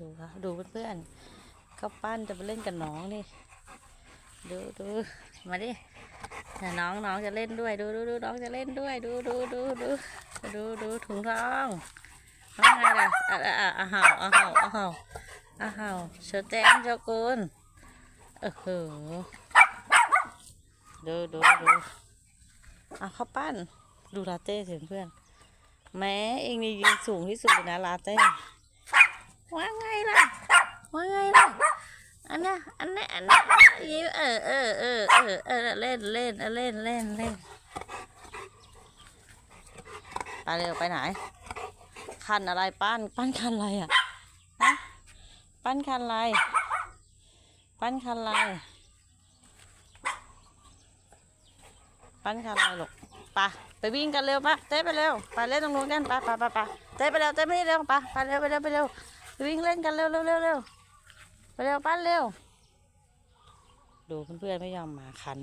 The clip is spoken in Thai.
ดูค่ะดูเพื่อนๆเขาปั้นจะไปเล่นกับน้องนี่ดูดูมาดิน่ะน้องน้องจะเล่นด้วย ดูดูดูน้องจะเล่นด้วย ดูดูดูดูดูดูถุงทองน้องไงล่ะอะอะอะอะเห่าอะเห่าอะเห่าอะเห่าเชิญแจ้งเจ้ากุลเออเหอดูดูดูอะเขาปั้นดูลาเต้สิเพื่อนแม้เองนี่ยืนสูงที่สุดเลยนะลาเต้ ว่าไงล่ะ ว่าไงล่ะ อันน่ะอันน่ะอันน่ะยิ้มเออเออเออเออเออเล่นเล่นเล่นเล่นเล่นไปเร็วไปไหน คันอะไรปั้นปั้นคันอะไรอะฮะปั้นคันอะไร ปั้นคันอะไร ปั้นคันอะไรลูกไปไปวิ่งกันเร็วปะเต้ไปเร็ว ไปเล่นตรงนู้นกันปไปไปไปเต้ไปเร็วเต้ไม่เร็วไปไปเร็วไปเร็วไปเร็ว วิ่งเล่นกันเร็วเร็วเร็วเร็วไปเร็วปั้นเร็ว ดูเพื่อนๆไม่ยอมมาคัน